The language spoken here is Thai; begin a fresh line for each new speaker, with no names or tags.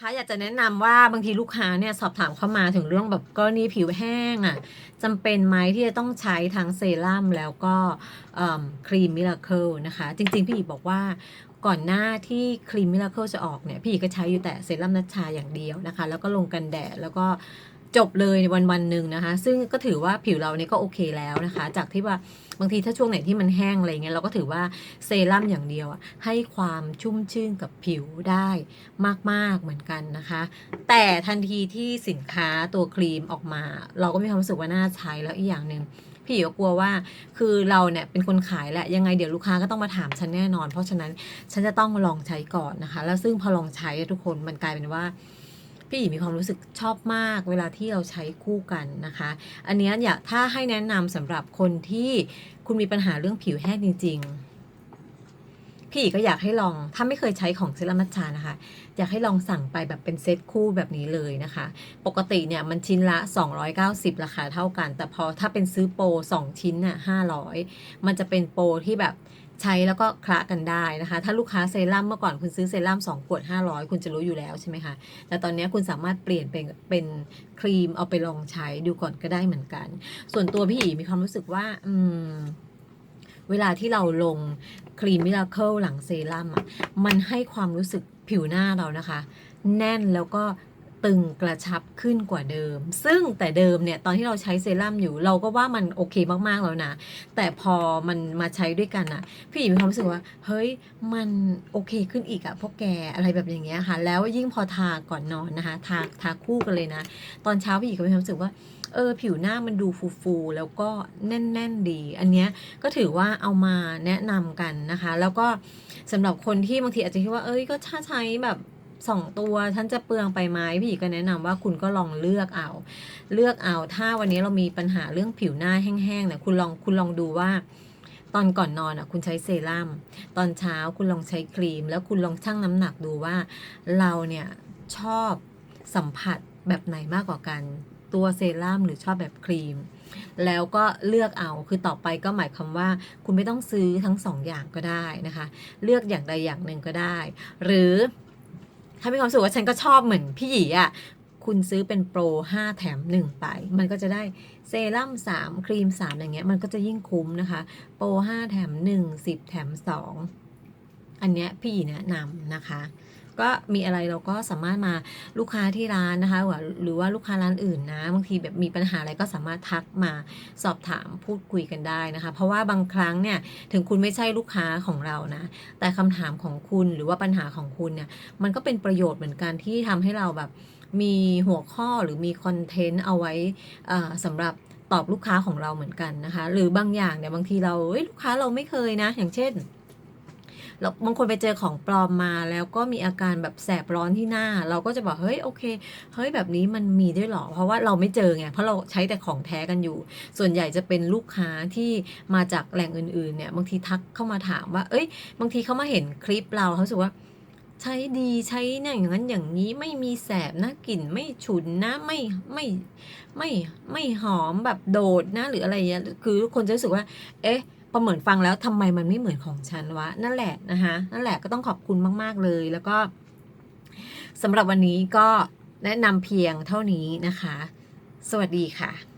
นะคะ อยากจะแนะนำว่าบางทีลูกค้าเนี่ยสอบถามเข้ามาถึงเรื่องแบบกรณีผิวแห้งอะ่ะจำเป็นไหมที่จะต้องใช้ทั้งเซรั่มแล้วก็ครีมมิราเคิลนะคะ จริงๆ พี่อีบอกว่าก่อนหน้าที่ครีมมิราเคิลจะออกเนี่ยพี่อีก็ใช้อยู่แต่เซรั่มนัชชาอย่างเดียวนะคะ แล้วก็ลงกันแดดแล้วก็ จบเลยในวันวันหนึ่งนะคะ ซึ่งก็ถือว่าผิวเราเนี่ยก็โอเคแล้วนะคะ จากที่ว่าบางทีถ้าช่วงไหนที่มันแห้งอะไรเงี้ยเราก็ถือว่าเซรั่มอย่างเดียวให้ความชุ่มชื่นกับผิวได้มาก ๆเหมือนกันนะคะ แต่ทันทีที่สินค้าตัวครีมออกมา เราก็มีความรู้สึกว่าน่าใช้แล้วอีกอย่างหนึ่งพี่ก็กลัวว่าคือเราเนี่ยเป็นคนขายแหละยังไงเดี๋ยวลูกค้าก็ต้องมาถามฉันแน่นอน เพราะฉะนั้นฉันจะต้องลองใช้ก่อนนะคะ แล้วซึ่งพอลองใช้ทุกคนมันกลายเป็นว่า พี่หยีมีความรู้สึกชอบมาก เวลาที่เราใช้คู่กันนะคะ อันเนี้ยอยากถ้าให้แนะนำสำหรับคนที่คุณมีปัญหาเรื่องผิวแห้งจริง ๆ พี่หยีก็อยากให้ลองถ้าไม่เคยใช้ของเซรั่มมัทชานะคะ อยากให้ลองสั่งไปแบบเป็นเซตคู่แบบนี้เลยนะคะ ปกติเนี่ยมันชิ้นละ 290 ราคาเท่ากัน แต่พอถ้าเป็นซื้อโปร 2 ชิ้นน่ะ500 มันจะเป็นโปรที่แบบ ใช้แล้วก็คละกันได้นะคะ ถ้าลูกค้าเซรั่มเมื่อก่อนคุณซื้อเซรั่ม2ขวด 500 คุณจะรู้อยู่แล้วใช่ไหมคะ แต่ตอนนี้คุณสามารถเปลี่ยนเป็นเป็นครีมเอาไปลองใช้ดูก่อนก็ได้เหมือนกัน ส่วนตัวพี่อีมีความรู้สึกว่า อืมเวลาที่เราลงครีมมิราเคิลหลังเซรั่มอะ มันให้ความรู้สึกผิวหน้าเรานะคะ แน่นแล้วก็ ตึงกระชับขึ้นกว่าเดิม ซึ่งแต่เดิมเนี่ยตอนที่เราใช้เซรั่มอยู่ เราก็ว่ามันโอเคมากๆแล้วนะ แต่พอมันมาใช้ด้วยกันอะพี่หญิงมีความรู้สึกว่า เฮ้ยมันโอเคขึ้นอีกอะพวกแกอะไรแบบอย่างเงี้ยค่ะ แล้วยิ่งพอทาก่อนนอนนะคะทาทาคู่กันเลยนะ ตอนเช้าพี่หญิงก็มีความรู้สึกว่าเออผิวหน้ามันดูฟูๆแล้วก็แน่นๆดี อันเนี้ยก็ถือว่าเอามาแนะนำกันนะคะ แล้วก็สำหรับคนที่บางทีอาจจะคิดว่าเอ้ยก็ถ้าใช้แบบ สองตัวฉันจะเปลืองไปไหมพี่หญิงก็แนะนำว่าคุณก็ลองเลือกเอา เลือกเอาถ้าวันนี้เรามีปัญหาเรื่องผิวหน้าแห้งๆเนี่ยคุณลองคุณลองดูว่า ตอนก่อนนอนอะคุณใช้เซรั่มตอนเช้าคุณลองใช้ครีม แล้วคุณลองชั่งน้ำหนักดูว่า เราเนี่ยชอบสัมผัสแบบไหนมากกว่ากัน ตัวเซรั่มหรือชอบแบบครีมแล้วก็เลือกเอา คือต่อไปก็หมายความว่า คุณไม่ต้องซื้อทั้งสองอย่างก็ได้นะคะ เลือกอย่างใดอย่างหนึ่งก็ได้ หรือ ถ้ามีความรู้สึกว่าฉันก็ชอบเหมือนพี่หยีอะคุณซื้อเป็นโปร 5 แถม 1 ไป มันก็จะได้เซรั่ม3 ครีม 3 อย่างเงี้ย มันก็จะยิ่งคุ้มนะคะ โปร 5 แถม 1 10 แถม 2 อันเนี้ยพี่หยีแนะนำนะคะ ก็มีอะไรเราก็สามารถมาลูกค้าที่ร้านนะคะ หรือว่าลูกค้าร้านอื่นนะบางทีแบบมีปัญหาอะไรก็สามารถทักมาสอบถามพูดคุยกันได้นะคะ เพราะว่าบางครั้งเนี่ยถึงคุณไม่ใช่ลูกค้าของเรานะแต่คำถามของคุณหรือว่าปัญหาของคุณเนี่ยมันก็เป็นประโยชน์เหมือนกันที่ทำให้เราแบบมีหัวข้อหรือมีคอนเทนต์เอาไว้อ่าสำหรับตอบลูกค้าของเราเหมือนกันนะคะ หรือบางอย่างเนี่ยบางทีเราเอ้ยลูกค้าเราไม่เคยนะ อย่างเช่น เราบางคนไปเจอของปลอมมาแล้วก็มีอาการแบบแสบร้อนที่หน้า เราก็จะบอกเฮ้ยโอเคเฮ้ยแบบนี้มันมีด้วยเหรอ เพราะว่าเราไม่เจอไงเพราะเราใช้แต่ของแท้กันอยู่ ส่วนใหญ่จะเป็นลูกค้าที่มาจากแหล่งอื่นๆเนี่ยบางทีทักเข้ามาถามว่า เอ้ย บางทีเขามาเห็นคลิปเราเขารู้สึกว่าใช้ดีใช้เนี่ยอย่างนั้นอย่างนี้ไม่มีแสบนะกลิ่นไม่ฉุนนะไม่ไม่ไม่ไม่หอมแบบโดดนะหรืออะไรเงี้ยคือทุกคนจะรู้สึกว่า เอ๊ะ พอเหมือนฟังแล้วทำไมมันไม่เหมือนของฉันวะ นั่นแหละนะคะนั่นแหละก็ต้องขอบคุณมาก ๆเลย แล้วก็สำหรับวันนี้ก็แนะนำเพียงเท่านี้นะคะ สวัสดีค่ะ